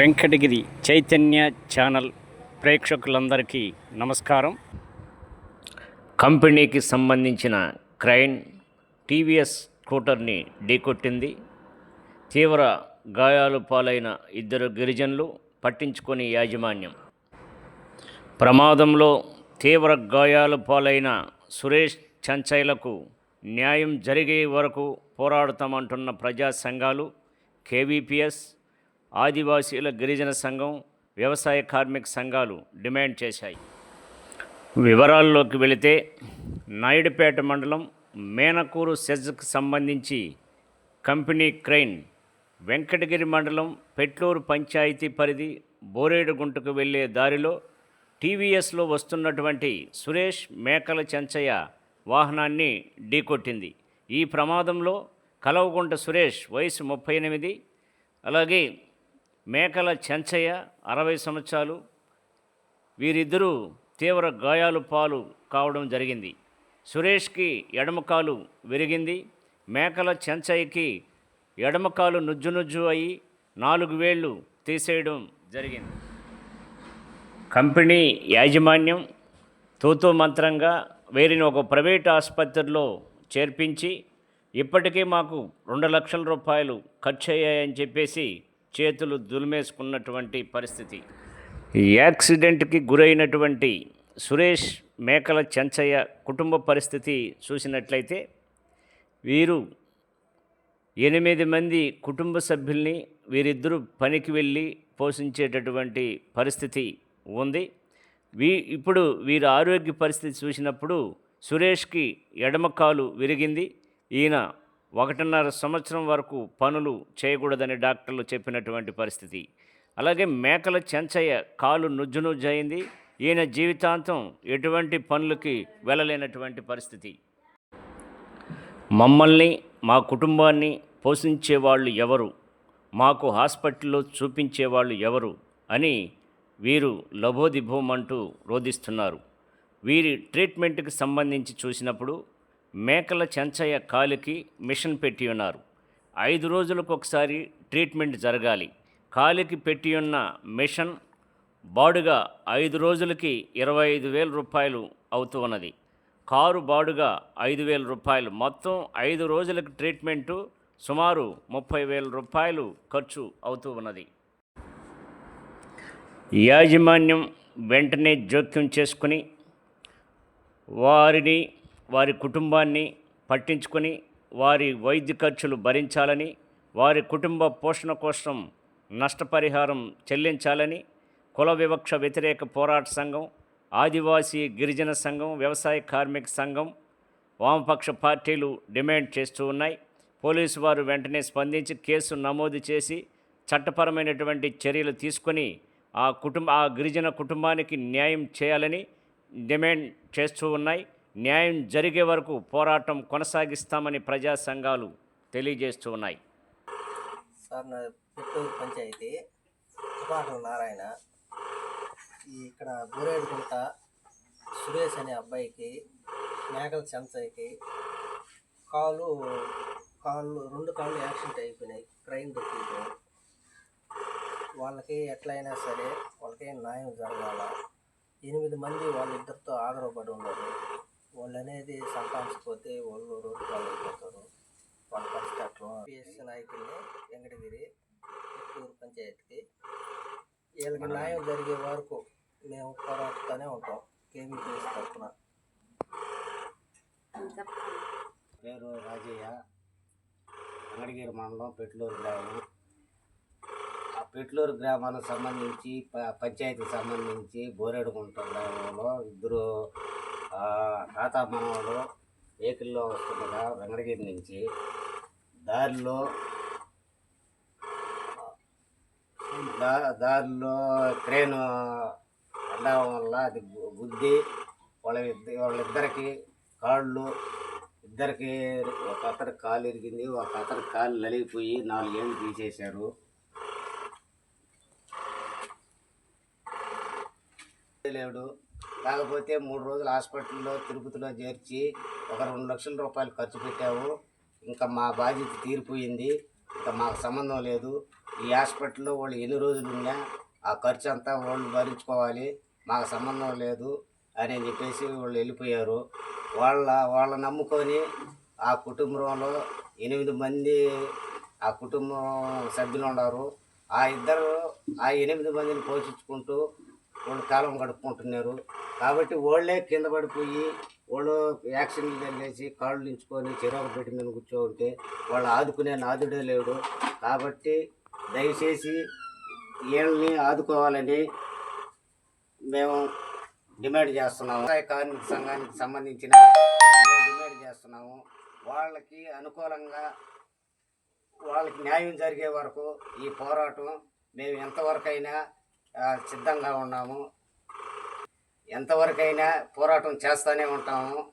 Venkatagiri Chaitanya channel ప్రేక్షకులందరికీ నమస్కారం. కంపెనీకి సంబంధించిన క్రైన్ టీవీఎస్ స్కూటర్ని ఢీకొట్టింది. తీవ్ర గాయాలు పాలైన ఇద్దరు గిరిజనులు పట్టించుకొని యాజమాన్యం. ప్రమాదంలో తీవ్ర గాయాలు పాలైన సురేష్ చంచైలకు న్యాయం జరిగే వరకు పోరాడుతామంటున్న ప్రజా సంఘాలు కేవీపీఎస్ ఆదివాసీల గిరిజన సంఘం వ్యవసాయ కార్మిక సంఘాలు డిమాండ్ చేశాయి. వివరాల్లోకి వెళితే నాయుడుపేట మండలం మేనకూరు సెజ్కు సంబంధించి కంపెనీ క్రైన్ వెంకటగిరి మండలం పెట్లూరు పంచాయతీ పరిధి బోరేడుగుంటకు వెళ్ళే దారిలో టీవీఎస్లో వస్తున్నటువంటి సురేష్ మేకల చెంచయ్య వాహనాన్ని ఢీకొట్టింది. ఈ ప్రమాదంలో కలవగుంట సురేష్ వయసు ముప్పై ఎనిమిది అలాగే మేకల చెంచయ్య అరవై సంవత్సరాలు. వీరిద్దరూ తీవ్ర గాయాలు పాలు కావడం జరిగింది. సురేష్కి ఎడమకాలు విరిగింది. మేకల చెంచయ్యకి ఎడమకాలు నుజ్జు నుజ్జు అయి నాలుగు వేళ్ళు తీసేయడం జరిగింది. కంపెనీ యాజమాన్యం తూతూ మంత్రంగా వీరిని ఒక ప్రైవేట్ ఆసుపత్రిలో చేర్పించి ఇప్పటికే మాకు రెండు లక్షల రూపాయలు ఖర్చు అయ్యాయని చెప్పేసి చేతులు దులిమేసుకున్నటువంటి పరిస్థితి. యాక్సిడెంట్కి గురైనటువంటి సురేష్ మేకల చెంచయ్య కుటుంబ పరిస్థితి చూసినట్లయితే వీరు ఎనిమిది మంది కుటుంబ సభ్యుల్ని వీరిద్దరూ పనికి వెళ్ళి పోషించేటటువంటి పరిస్థితి ఉంది. వీ ఇప్పుడు వీరి ఆరోగ్య పరిస్థితి చూసినప్పుడు సురేష్కి ఎడమ కాలు విరిగింది. ఈయన ఒకటిన్నర సంవత్సరం వరకు పనులు చేయకూడదని డాక్టర్లు చెప్పినటువంటి పరిస్థితి. అలాగే మేకల చెంచయ్య కాలు నుజ్జు నుజ్జయింది ఈయన జీవితాంతం ఎటువంటి పనులకి వెళ్ళలేనటువంటి పరిస్థితి. మమ్మల్ని మా కుటుంబాన్ని పోషించేవాళ్ళు ఎవరు? మాకు హాస్పిటల్లో చూపించేవాళ్ళు ఎవరు? అని వీరు లభోదిభోమంటూ రోధిస్తున్నారు. వీరి ట్రీట్మెంట్కి సంబంధించి చూసినప్పుడు మేకల చెంచయ్య కాలికి మిషన్ పెట్టి ఉన్నారు ఐదు రోజులకు ఒకసారి ట్రీట్మెంట్ జరగాలి. కాలికి పెట్టి ఉన్న మిషన్ బాడుగా ఐదు రోజులకి ఇరవై ఐదు వేల రూపాయలు అవుతూ ఉన్నది కారు బాడుగా ఐదు వేల రూపాయలు. మొత్తం ఐదు రోజులకు ట్రీట్మెంటు సుమారు ముప్పై వేల రూపాయలు ఖర్చు అవుతూ ఉన్నది యాజమాన్యం వెంటనే జోక్యం చేసుకుని వారిని వారి కుటుంబాన్ని పట్టించుకొని వారి వైద్య ఖర్చులు భరించాలని వారి కుటుంబ పోషణ కోసం నష్టపరిహారం చెల్లించాలని కుల వివక్ష వ్యతిరేక పోరాట సంఘం ఆదివాసీ గిరిజన సంఘం వ్యవసాయ కార్మిక సంఘం వామపక్ష పార్టీలు డిమాండ్ చేస్తూ ఉన్నాయి. పోలీసు వారు వెంటనే స్పందించి కేసు నమోదు చేసి చట్టపరమైనటువంటి చర్యలు తీసుకొని ఆ కుటుంబ ఆ గిరిజన కుటుంబానికి న్యాయం చేయాలని డిమాండ్ చేస్తూ ఉన్నాయి. న్యాయం జరిగే వరకు పోరాటం కొనసాగిస్తామని ప్రజా సంఘాలు తెలియజేస్తూ ఉన్నాయి. సార్ నా పుత్తూరు పంచాయతీ. తుపాకుల నారాయణ ఇక్కడ ఇక్కడ బూరేడుకుంట సురేష్ అనే అబ్బాయికి మేకల చెంచాయికి కాలు కాళ్ళు రెండు కాళ్ళు యాక్సిడెంట్ అయిపోయినాయి ట్రైన్ దొక్కిపోయి వాళ్ళకి ఎట్లయినా సరే వాళ్ళకి న్యాయం జరగాల. ఎనిమిది మంది వాళ్ళిద్దరితో ఆధారపడి ఉన్నారు. వాళ్ళు అనేది సంపాదించకపోతే వాళ్ళు రోడ్డు పాలు అయిపోతారు వాళ్ళ పరిస్థితి అట్లా. పిఎస్సీ నాయకుల్ని వెంకటగిరి చిత్తూరు పంచాయతీకి వీళ్ళకి న్యాయం జరిగే వరకు మేము పోరాడుతూనే ఉంటాం. కేవీపీఎస్ తరఫున. పేరు రాజయ్య. అంగడిగిరి మండలం పెట్లూరు గ్రామం. ఆ పెట్లూరు గ్రామానికి సంబంధించి ప- పంచాయతీకి సంబంధించి బోరేడుకుంట గ్రామంలో ఇద్దరు తాత మనవాడు వెహికల్లో వస్తుండగా వెంకటగిరి నుంచి దారిలో దా దారిలో ట్రైన్ వెళ్ళడం వల్ల అది గు- గుద్ది వాళ్ళ వాళ్ళిద్దరికి కాళ్ళు ఇద్దరికి ఒక అతని కాలు ఇరిగింది ఒక అతని కాలు నలిగిపోయి నాలుగేళ్ళు తీసేశారు. లేడు. కాకపోతే మూడు రోజులు హాస్పిటల్లో తిరుపతిలో చేర్చి ఒక రెండు లక్షల రూపాయలు ఖర్చు పెట్టాము ఇంకా మా బాధ్యత తీరిపోయింది. ఇంకా మాకు సంబంధం లేదు. ఈ హాస్పిటల్లో వాళ్ళు ఎన్ని రోజులు ఉన్నా ఆ ఖర్చు అంతా వాళ్ళు భరించుకోవాలి. మాకు సంబంధం లేదు అని చెప్పేసి వాళ్ళు వెళ్ళిపోయారు. వాళ్ళ వాళ్ళ నమ్ముకొని ఆ కుటుంబంలో ఎనిమిది మంది ఆ కుటుంబం సభ్యులు ఉన్నారు. ఆ ఇద్దరు ఆ ఎనిమిది మందిని పోషించుకుంటూ వాళ్ళు కాలం గడుపుకుంటున్నారు. కాబట్టి వాళ్ళే కింద పడిపోయి వాళ్ళు యాక్సిడెంట్ వెళ్ళేసి కాళ్ళు నించుకొని చిరాకు పెట్టి మీద కూర్చోంటే వాళ్ళు ఆదుకునే నాదుడే లేడు. కాబట్టి దయచేసి వీళ్ళని ఆదుకోవాలని మేము డిమాండ్ చేస్తున్నాము. వ్యవసాయ కార్మిక సంఘానికి సంబంధించిన మేము డిమాండ్ చేస్తున్నాము. వాళ్ళకి అనుకూలంగా వాళ్ళకి న్యాయం జరిగే వరకు ఈ పోరాటం మేము ఎంతవరకైనా సిద్ధంగా ఉన్నాము. ఎంతవరకైనా పోరాటం చేస్తూనే ఉంటాము.